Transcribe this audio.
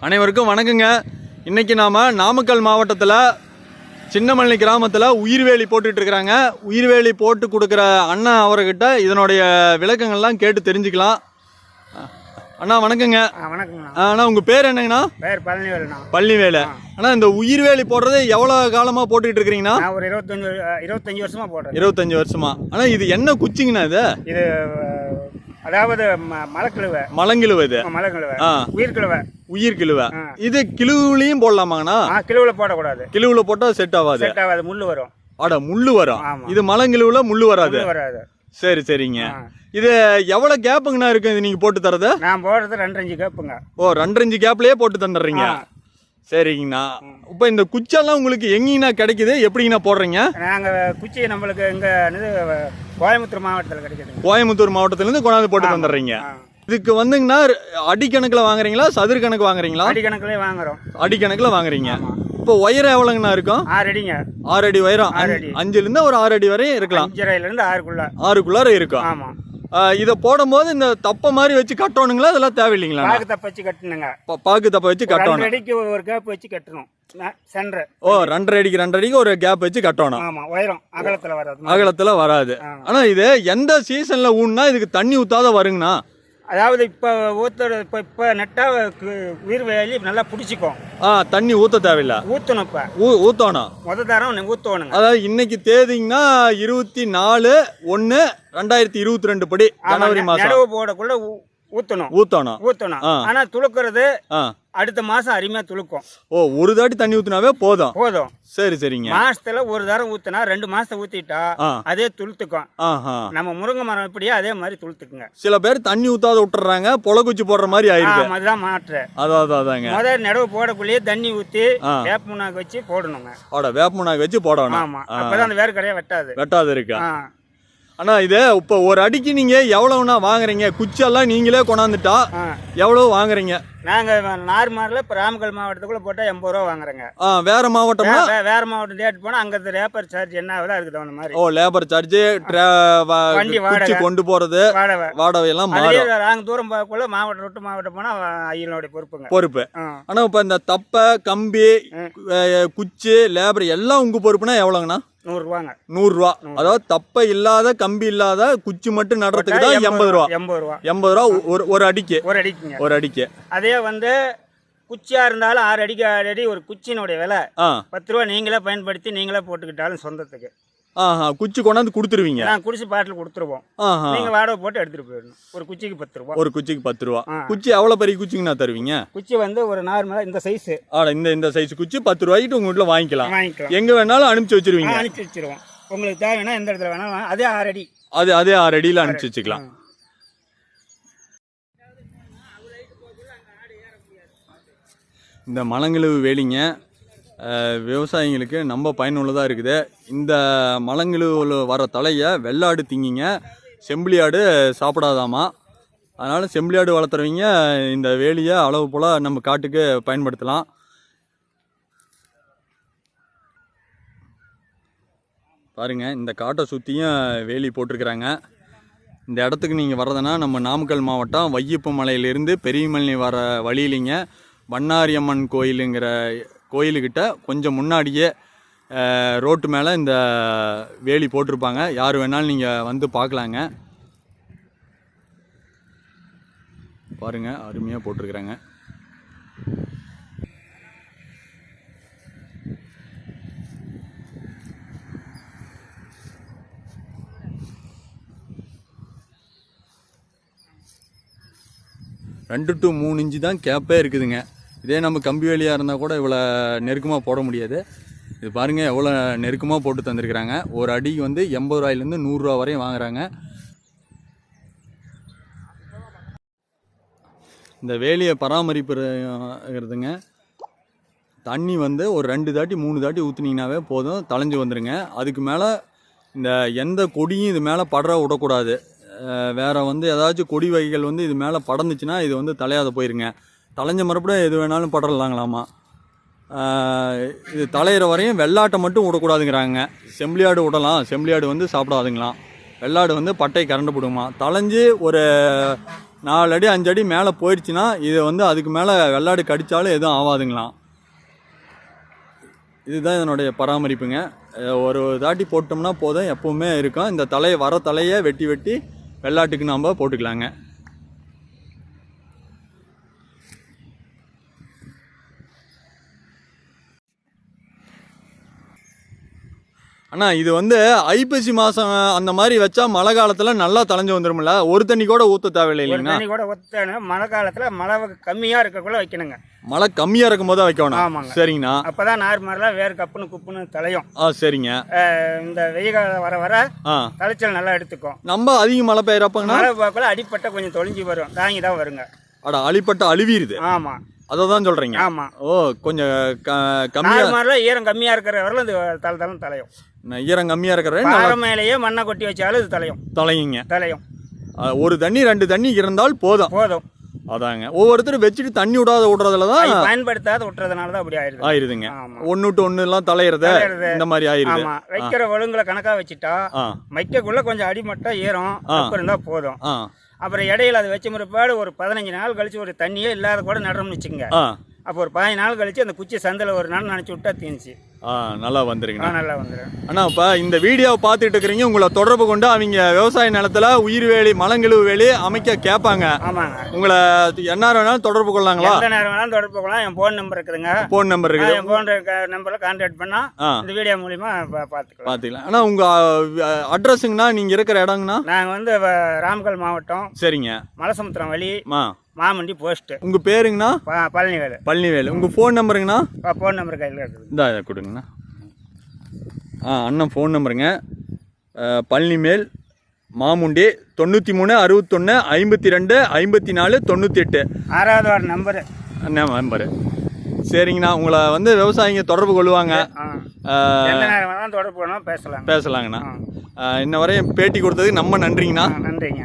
அனைவருக்கும் வணக்கங்க. இன்னைக்கு நாம நாமக்கல் மாவட்டத்தில் சின்னமல்லி கிராமத்தில் உயிர்வேலி போட்டுட்டு இருக்கிறாங்க. உயிர்வேலி போட்டு கொடுக்குற அண்ணா அவர்கிட்ட இதனுடைய விளக்கங்கள்லாம் கேட்டு தெரிஞ்சுக்கலாம். அண்ணா வணக்கங்க. வணக்கங்கண்ணா. ஆ, அண்ணா உங்கள் பேர் என்னங்கண்ணா? பேர் பழனிவேலுண்ணா. பழனிவேலு. அண்ணா இந்த உயிர்வேலி போடுறது எவ்வளோ காலமாக போட்டுக்கிட்டு இருக்கிறீங்கண்ணா? ஒரு இருபத்தஞ்சு இருபத்தஞ்சு வருஷமா போடுறேன். இருபத்தஞ்சு வருஷமா. ஆனால் இது என்ன குச்சிங்கண்ணா இது? இது அதாவது மலைக்கிழுவை. மலங்கிழுவை இது. மலைக்கிழுவை உயிர்கிழுவை உயிர் கிழுவை ஆ. இது கிழுவுலையும் போடலாமாங்கண்ணா? கிழுவில் போடக்கூடாது. கிழுவுல போட்டால் செட் ஆகாது. செட் ஆகாது முள் வரும். அட முள்ளு வரும். இது மலங்கிழுவுல முள்ளு வராது. வராது. சரி சரிங்க. இது எவ்வளவு கேப்புங்கண்ணா இருக்கு? இது நீங்க போட்டு தரது? நான் போடுறது ரெண்டு அஞ்சு கேப்புங்க. ஓ ரெண்டு அஞ்சு கேப்லயே போட்டு தந்துடுறீங்க. சரிங்கண்ணா. இப்போ இந்த குச்செல்லாம் உங்களுக்கு எங்கேங்கண்ணா கிடைக்குது? எப்படிங்கண்ணா போடுறீங்க? நாங்கள் குச்சி நம்மளுக்கு இங்கே கோயம்புத்தூர் மாவட்டத்தில் கிடைக்குதுங்க கோயம்புத்தூர் மாவட்டத்திலேருந்து கொண்டாந்து போட்டு தந்துடுறீங்க ஆ. இதுக்கு வந்துங்கண்ணா அடிக்கணக்கில் வாங்குறீங்களா சதுர கணக்கு வாங்குறீங்களா? அடி கணக்குலேயே வாங்குறோம். அடிக்கணக்கில் வாங்குறீங்க. இப்போ உயரம் எவ்வளோங்கண்ணா இருக்கும்? ஆறு அடிங்க. ஆறு அடி அடி. அஞ்சுலேருந்து ஒரு ஆறு அடி வரையும் இருக்கலாம். அஞ்சரைலேருந்து ஆறுக்குள்ள. ஆறுக்குள்ளார இருக்கும். ஆமாம் இதை போடும்போது இந்த தப்பை மாதிரி வச்சு கட்டணுங்களா? அதெல்லாம் தேவையில்லைங்களா? பாக்கு தப்ப வச்சு கட்டணுங்க. பாக்கு தப்பை வச்சு கட்டணும். அடிக்கு ஒரு கேப் வச்சு கட்டணும். சென்டர் ஓ ரெண்டரை அடிக்கு ரெண்டரை அடிக்கு ஒரு கேப் வச்சு கட்டணும். ஆமா உயரம் அகலத்துல வராது. அகலத்துல வராது. ஆனா இது எந்த சீசன்ல ஊன்னா இதுக்கு தண்ணி ஊத்தாத வருங்கண்ணா. அதாவது இப்போ ஊத்துற இப்போ இப்போ நட்டா கு- உயிர் வேலி நல்லா பிடிச்சிக்கும். ஆ தண்ணி ஊத்த தேவையில்ல. ஊற்றணும் இப்போ. ஊ ஊத்தணும். முத தரம் ஊற்றணுங்க அதாவது இன்னைக்கு தேதிங்கன்னா இருபத்தி நாலு ஒன்று ரெண்டாயிரத்தி இருபத்தி ரெண்டு படி ஜனவரி மாசம். நடவு போடக்குள்ள ஊத்தணும். ஊத்தணும். ஊற்றணும் ஆ. ஆனா துளுக்கிறது அடுத்த மாசம் அருமையா துளுக்கும். ஓ ஒரு தாட்டி தண்ணி ஊத்துனாவே போதும். போதும். சரி சரிங்க. மாசத்துல ஒரு தரம் ஊத்துனா ரெண்டு மாசத்தை ஊத்திட்டா அதே துளுத்துக்கும். நம்ம முருங்கை மரம் எப்படியோ அதே மாதிரி துளுத்துக்குங்க. சில பேர் தண்ணி ஊத்தாத விட்டுறாங்க பொலக்குச்சி போடுற மாதிரி ஆயிருக்கு. ஆமா, அதுதான் மாற்று. அதான் அதாங்க. முதல் நடவு போடக்குள்ளேயே தண்ணி ஊத்தி ஆ. வேப்ப முன்னாக்கு வச்சு போடணுங்க. வேப்பமுனாக்கு வச்சு போடணும். ஆமா. அப்பதான் அந்த வேர்க்கடையே வெட்டாது. வெட்டாது இருக்கா. ஆ. அண்ணா இது இப்போ ஒரு அடிக்கு நீங்க எவ்வளவுண்ணா வாங்குறீங்க? குச்செல்லாம் நீங்களே கொண்டாந்துட்டா ஆ. எவ்வளவு வாங்குறீங்க? நாங்க நார்மல்ல இப்போ ராமக்கல் மாவட்டத்துக்குள்ள போட்டா எண்பது ரூபா வாங்குறேங்க. ஆ வேற மாவட்டம்னா வே- வேற மாவட்டம் டேட் போனா அங்க ரேப்பர் சார்ஜ் என்ன ஆகுதோ அதுக்கு தகுந்த மாதிரி. ஓ லேபர் சார்ஜ் வண்டி வாடகை. கொண்டு போறது வாடகை. எல்லாம் அதுலயே மாறும். நாங்க தூரம் போகக்குள்ள மாவட்டம் விட்டு மாவட்டம் போனா ஐயனுடைய பொறுப்புங்க. பொறுப்பு. ஆ. ஆனா இப்ப இந்த தப்பை கம்பி குச்சி லேபர் எல்லாம் உங்க பொறுப்புனா எவ்வளவுங்கண்ணா? நூறு ரூபாங்க நூறு ரூபா அதாவது தப்பை இல்லாத கம்பி இல்லாத குச்சி மட்டும் நடுறதுக்கு தான் எண்பது ரூபா. எண்பது ரூபா. எண்பது ரூபா ஒரு ஒரு அடிக்கு. ஒரு அடிக்குங்க. ஒரு அடிக்கு. அதே வந்து குச்சியா இருந்தாலும் ஆறு அடிக்கு ஆறு அடி ஒரு குச்சியினுடைய விலை பத்து ரூபா நீங்களே பயன்படுத்தி நீங்களே போட்டுக்கிட்டாலும் சொந்தத்துக்கு. குச்சி கொண்டாந்து கொடுத்துருவீங்க. நான் குடிச்சு பாட்டில் கொடுத்துருவோம். ஆஹா. நீங்க வாடகை போட்டு எடுத்துட்டு போயிடணும். ஒரு குச்சிக்கு பத்து ரூபா. ஒரு குச்சிக்கு பத்து ரூபா. குச்சி எவ்வளோ பெரிய குச்சிங்கண்ணா தருவீங்க? குச்சி வந்து ஒரு நார்மலா இந்த சைஸ் ஆட இந்த இந்த சைஸ் குச்சி பத்து ரூபாய்க்கு உங்க வீட்டில் வாங்கிக்கலாம். வாங்கிக்கலாம். எங்க வேணாலும் அனுப்பிச்சு வச்சிருவீங்க. அனுப்பிச்சு வச்சிருவோம். உங்களுக்கு தேவைன்னா எந்த இடத்துல வேணாலும். அதே ஆறு அடி. அது அதே ஆறு அடியில் அனுப்பிச்சு வச்சுக்கலாம். இந்த மலங்கிழவு வேலிங்க விவசாயிங்களுக்கு ரொம்ப பயனுள்ளதாக இருக்குது. இந்த மலங்கிழவில் வர தலையை வெள்ளாடு திங்கிங்க. செம்பிளியாடு சாப்பிடாதாமா. அதனால் செம்பிளியாடு வளர்த்துறவங்க இந்த வேலியை அளவு போல் நம்ம காட்டுக்கு பயன்படுத்தலாம். பாருங்கள் இந்த காட்டை சுற்றியும் வேலி போட்டிருக்கிறாங்க. இந்த இடத்துக்கு நீங்கள் வர்றதுன்னா நம்ம நாமக்கல் மாவட்டம் வையப்பு மலையிலேருந்து பெரியமலை வர வழியிலிங்க. வண்ணாரியம்மன் கோயிலுங்கிற கோயிலுக்கிட்ட கொஞ்சம் முன்னாடியே ரோட்டு மேலே இந்த வேலி போட்டிருப்பாங்க. யார் வேணாலும் நீங்கள் வந்து பார்க்கலாங்க. பாருங்கள் அருமையாக போட்டிருக்கிறாங்க. ரெண்டு டு மூணு இன்ச்சு தான் கேப்பே இருக்குதுங்க. இதே நம்ம கம்பி வேலியாக இருந்தால் கூட இவ்வளோ நெருக்கமாக போட முடியாது. இது பாருங்கள் எவ்வளோ நெருக்கமாக போட்டு தந்திருக்கிறாங்க. ஒரு அடிக்கு வந்து எண்பது ரூபாயிலேருந்து நூறுரூவா வரையும் வாங்குறாங்க. இந்த வேலியை பராமரிப்புறதுங்க தண்ணி வந்து ஒரு ரெண்டு தாட்டி மூணு தாட்டி ஊற்றுனீங்கனாவே போதும் தலைஞ்சு வந்துடுங்க அதுக்கு மேலே இந்த எந்த கொடியும் இது மேலே படர விடக்கூடாது. வேறு வந்து ஏதாச்சும் கொடி வகைகள் வந்து இது மேலே படந்துச்சுன்னா இது வந்து தலையாத போயிருங்க. தலைஞ்ச மறுபடியும் எது வேணாலும் படரலாங்களாமா? இது தலையிற வரையும் வெள்ளாட்டை மட்டும் விடக்கூடாதுங்கிறாங்க. செம்பிளியாடு விடலாம். செம்பிளியாடு வந்து சாப்பிடாதுங்களாம். வெள்ளாடு வந்து பட்டை கரண்டு போடுமா? தலைஞ்சு ஒரு நாலு அடி அஞ்சு அடி மேலே போயிடுச்சுன்னா இது வந்து அதுக்கு மேலே வெள்ளாடு கடித்தாலும் எதுவும் ஆகாதுங்களாம் இதுதான் இதனுடைய பராமரிப்புங்க. ஒரு தாட்டி போட்டோம்னா போதும். எப்போவுமே இருக்கும். இந்த தலையை வர தலையை வெட்டி வெட்டி வெள்ளாட்டுக்கு நாம் போட்டுக்கலாங்க. அண்ணா இது வந்து ஐப்பசி மாதம் அந்த மாதிரி வச்சா மழை காலத்தில் நல்லா தலைஞ்சு வந்துருமில்ல ஒரு தண்ணி கூட ஊற்ற தேவையில்லை இல்லைங்கண்ணா தண்ணி கூட ஒத்தணும் மழை காலத்தில் மழை கம்மியாக இருக்கக்குள்ள வைக்கணுங்க. மழை கம்மியாக இருக்கும் போது வைக்கணும். ஆமாங்க. சரிங்கண்ணா. அப்போ தான் நார்மலாக வேறு கப்புன்னு குப்புன்னு தலையும் ஆ சரிங்க. இந்த வெயில் காலம் வர வர தலைச்சல் நல்லா எடுத்துக்கும். நம்ம அதிக மழை பெய்யறப்பங்கண்ணா? மழை பார்க்கல அடிப்பட்ட கொஞ்சம் தொலைஞ்சி வரும். தாங்கி தான் வருங்க. அட அழிப்பட்ட அழிவிருது. ஆமாம் அதை தான் சொல்கிறீங்க ஆமாம் ஓ கொஞ்சம் க கம்மியாக ஈரம் கம்மியாக இருக்கிற வரலும் இது தலை தலை தலையும் ஈரம் கம்மியாக இருக்கிற பாறை மேலேயே மண்ணை கொட்டி வச்சாலும் இது தலையும். தலையுங்க. தலையும். ஒரு தண்ணி ரெண்டு தண்ணி இருந்தால் போதும். போதும். அதாங்க. ஒவ்வொருத்தரும் வச்சுட்டு தண்ணி விடாத விடுறதுல தான் பயன்படுத்தாத விட்டுறதுனால தான் அப்படி ஆயிடுது. ஆயிருதுங்க. ஒன்று விட்டு ஒன்று எல்லாம் தலையிறத. இந்த மாதிரி ஆயிருது. வைக்கிற ஒழுங்குல கணக்கா வச்சுட்டா ஆ. வைக்கக்குள்ள கொஞ்சம் அடிமட்டம் ஈரம் தப்பு இருந்தா போதும். அப்புறம் இடையில அது வச்ச முறைப்பாடு ஒரு பதினஞ்சு நாள் கழிச்சு ஒரு தண்ணியே இல்லாத கூட நடுறோம்னு வச்சுக்கோங்க. அப்போ ஒரு பதினஞ்சு நாள் கழிச்சு அந்த குச்சி சந்தில் ஒரு நாள் நினச்சி விட்டா தீந்துச்சு. ஆ நல்லா வந்துருங்கண்ணா. நல்லா வந்துடும் அண்ணா இப்போ இந்த வீடியோவை பார்த்துட்டு இருக்கிறீங்க உங்களை தொடர்பு கொண்டு அவங்க விவசாய நிலத்துல உயிர் வேலி மலங்கிழவு வேலி அமைக்க கேட்பாங்க. ஆமாங்க. உங்களை என்ன வேணாலும் தொடர்பு கொள்ளலாங்களா? எந்த நேரம் வேணாலும் தொடர்பு கொள்ளலாம். என் ஃபோன் நம்பர் இருக்குதுங்க. ஃபோன் நம்பர் இருக்குது. என் ஃபோன் நம்பரில் கான்டாக்ட் பண்ணா ஆ. இந்த வீடியோ மூலிமா பார்த்துக்கலாம் பார்த்துக்கலாம் அண்ணா உங்கள் அட்ரஸுங்கண்ணா நீங்கள் இருக்கிற இடங்கண்ணா? நாங்கள் வந்து ராமக்கல் மாவட்டம். சரிங்க. மலசமுத்திரம் வழி. மாமண்டி போஸ்ட்டு. உங்கள் பேருங்கண்ணா? பழனிவேலு. பழனிவேலு. உங்கள் ஃபோன் நம்பருங்கண்ணா ஃபோன் நம்பர் கையில் இருக்குது. இந்தா இதை கொடுங்கண்ணா. ஆ அண்ணன் ஃபோன் நம்பருங்க பழனிமேல் மாமுண்டி தொண்ணூற்றி மூணு அறுபத்தொன்று ஐம்பத்தி ரெண்டு ஐம்பத்தி நாலு தொண்ணூற்றி எட்டு ஆறாவது வார்டு நம்பரு. அண்ணன் நம்பரு. சரிங்கண்ணா. உங்களை வந்து விவசாயிங்க தொடர்பு கொள்வாங்க. தொடர்பு பேசலாம் பேசலாங்கண்ணா. இன்ன வரையும் பேட்டி கொடுத்ததுக்கு நம்ம நன்றிங்கண்ணா. நன்றிங்க.